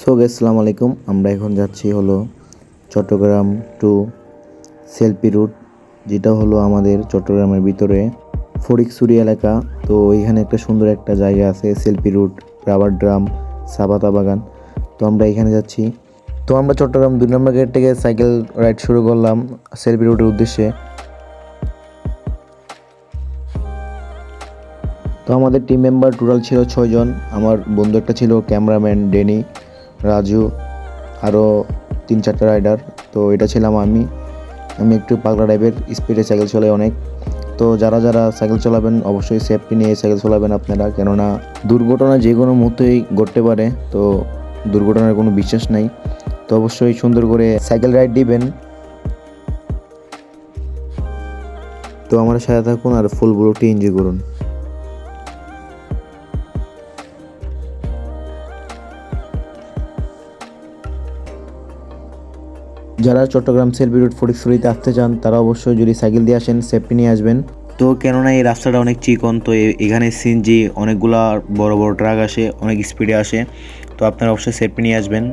So আসসালামু আলাইকুম আমরা এখন যাচ্ছি হলো চট্টগ্রাম টু সেলফি রুট যেটা হলো আমাদের চট্টগ্রামের ভিতরে ফরিকসুরি এলাকা। তো এখানে একটা সুন্দর একটা জায়গা আছে সেলফি রুট রাবার ড্রাম, সাবাতা বাগান। তো আমরা এখানে যাচ্ছি। তো আমরা চট্টগ্রাম দুই নম্বর গেট থেকে সাইকেল রাইড শুরু করলাম সেলফি রুটের উদ্দেশ্যে। তো আমাদের টিম মেম্বার টোটাল ছিল ছয়জন। আমার বন্ধু একটা ছিল ক্যামেরাম্যান ডেনি রাজু আরও তিন চারটা রাইডার তো এটা ছিলাম আমি। আমি একটু পাগলা টাইপের স্পিডে সাইকেল চলাই অনেক। তো যারা যারা সাইকেল চালাবেন, অবশ্যই সেফটি নিয়ে সাইকেল চালাবেন আপনারা, কেননা দুর্ঘটনা যে কোনো মুহূর্তেই ঘটতে পারে, তো দুর্ঘটনার কোনো বিশ্বাস নাই। তো অবশ্যই সুন্দর করে সাইকেল রাইড দিবেন। তো আমার সাথে থাকুন আর ফুল ব্লগটি এনজয় করুন। যারা চট্টগ্রাম সেলফি রোড ফটিকছড়িতে আসতে চান, তারা অবশ্যই যদি সাইকেল দিয়ে আসেন, সেফটি নিয়ে আসবেন। তো কেননা এই রাস্তাটা অনেক চিকন, তো এখানে সিনজি অনেকগুলা বড় বড় ট্রাক আসে, অনেক স্পিডে আসে, তো আপনারা অবশ্যই সেফটি নিয়ে আসবেন।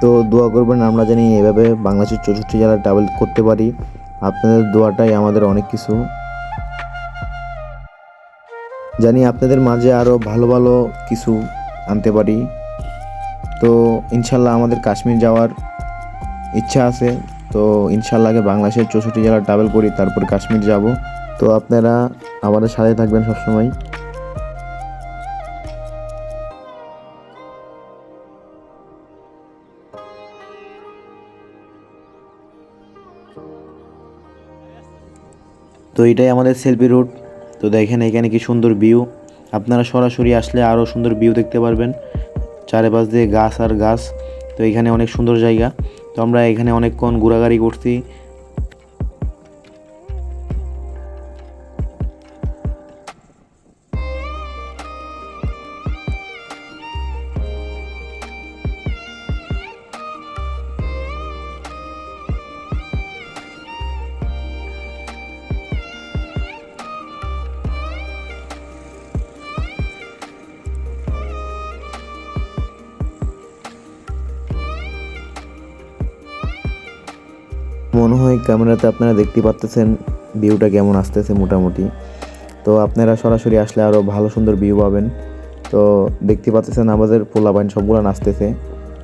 তো দোয়া করবেন, আমরা জানি এভাবে বাংলাদেশের চৌষট্টি জেলা ট্রাভেল করতে পারি। আপনাদের দোয়াটাই আমাদের অনেক কিছু। জানি আপনাদের মাঝে আরও ভালো ভালো কিছু আনতে পারি। তো ইনশাল্লাহ আমাদের কাশ্মীর যাওয়ার ইচ্ছা আছে। তো ইনশাল্লাহ আগে বাংলাদেশের চৌষট্টি জেলা ট্রাভেল করি, তারপর কাশ্মীর যাব। তো আপনারা আমাদের সাথে থাকবেন সবসময়। তো এটাই আমাদের সেলফি রুট তো দেখেন এখানে কি সুন্দর ভিউ আপনারা সরাসরি আসলে আরও সুন্দর ভিউ দেখতে পারবেন। চারিপাশ দিয়ে গাছ আর গাছ। তো এখানে অনেক সুন্দর জায়গা। তো আমরা এখানে অনেকক্ষণ ঘোরাঘুরি করছি। মনে হয় ক্যামেরাতে আপনারা দেখতে পাচ্তেছেন ভিউটা কেমন আসতেছে মোটামুটি। তো আপনারা সরাসরি আসলে আরও ভালো সুন্দর ভিউ পাবেন। তো দেখতে পাচ্তেছেন আমাদের পোলাবাইন সবগুলো নাচতেছে।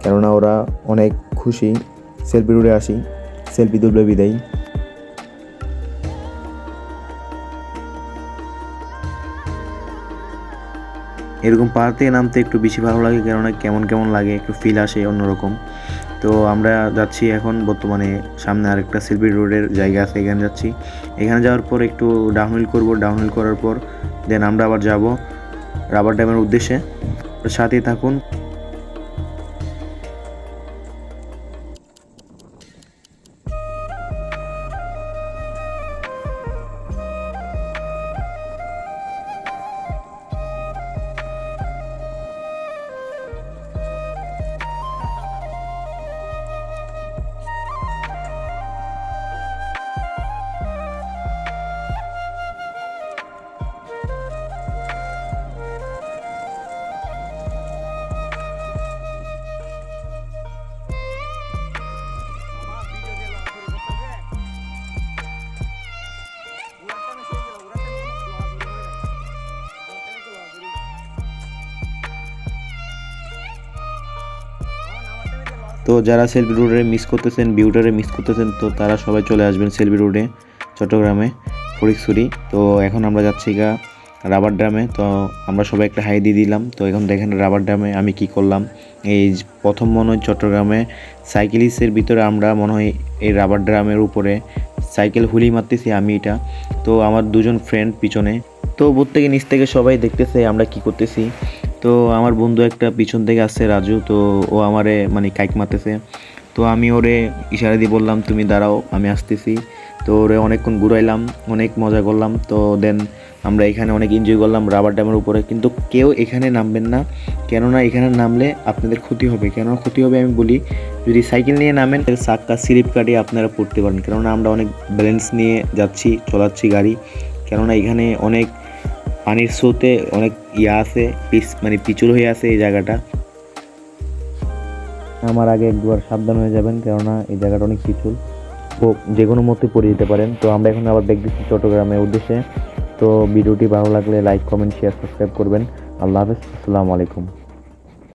কেননা ওরা অনেক খুশি। সেলফি রুটে আসি। সেলফি তুলবে বিদায়। এরকম পাহাড় থেকে নামতে একটু বেশি ভালো লাগে, কেননা কেমন কেমন লাগে, একটু ফিল আসে অন্যরকম। তো আমরা যাচ্ছি এখন বর্তমানে সামনে আরেকটা সিলভি রোডের জায়গা আছে, এখানে যাচ্ছি। এখানে যাওয়ার পর একটু ডাউনহিল করব ডাউনহিল করার পর দেন আমরা আবার যাব রাবার ড্যামের উদ্দেশ্যে। সাথে থাকুন। তো যারা সেলফি রোডে মিস করতেছেন বিউটারে মিস করতেছেন, তো তারা সবাই চলে আসবেন সেলফি রোডে চট্টগ্রামে ফরিকছড়ি তো এখন আমরা যাচ্ছি গা রাবার ড্রামে। তো আমরা সবাই একটা হাই দিয়ে দিলাম। তো এখন দেখেন রাবার ড্রামে আমি কি করলাম। এই প্রথম মনে হয় চট্টগ্রামে সাইকেলিস্টের ভিতরে আমরা মনে হয় এই রাবার ড্রামের উপরে সাইকেল হুলি মারতেছি আমি এটা। তো আমার দুজন ফ্রেন্ড পিছনে। তো উপর থেকে নিচ থেকে সবাই দেখতেছে আমরা কি করতেছি। তো আমার বন্ধু একটা পিছন থেকে আসছে, রাজু, তো ও আমারে মানে কাইক মারতেছে। তো আমি ওরে ইশারা দিয়ে বললাম, তুমি দাঁড়াও, আমি আসতেছি। তো ওরে অনেকক্ষণ ঘুরাইলাম, অনেক মজা করলাম। তো দেন আমরা এখানে অনেক এনজয় করলাম রাবার ড্যামের উপরে। কিন্তু কেউ এখানে নামবেন না। কেননা এখানে নামলে আপনাদের ক্ষতি হবে। কেননা ক্ষতি হবে আমি বলি, যদি সাইকেল নিয়ে নামেন চাক্কা স্লিপ কাটিয়ে আপনারা পড়তে পারেন কেননা আমরা অনেক ব্যালেন্স নিয়ে যাচ্ছি, চলাচ্ছি গাড়ি। কেননা এখানে অনেক পানির স্রোতে অনেক ইয়া আছে পিচ মানে পিচুর হয়ে আছে এই জায়গাটা। আমার আগে একবার সাবধান হয়ে যাবেন, কেননা এই জায়গাটা অনেক পিছুল ও যে কোনো মতে পড়ে যেতে পারেন। তো আমরা এখন আবার ব্যাক দিচ্ছি চট্টগ্রামের উদ্দেশ্যে। তো ভিডিওটি ভালো লাগলে লাইক, কমেন্ট শেয়ার সাবস্ক্রাইব করবেন। আল্লাহ হাফেজ, আসসালামু আলাইকুম।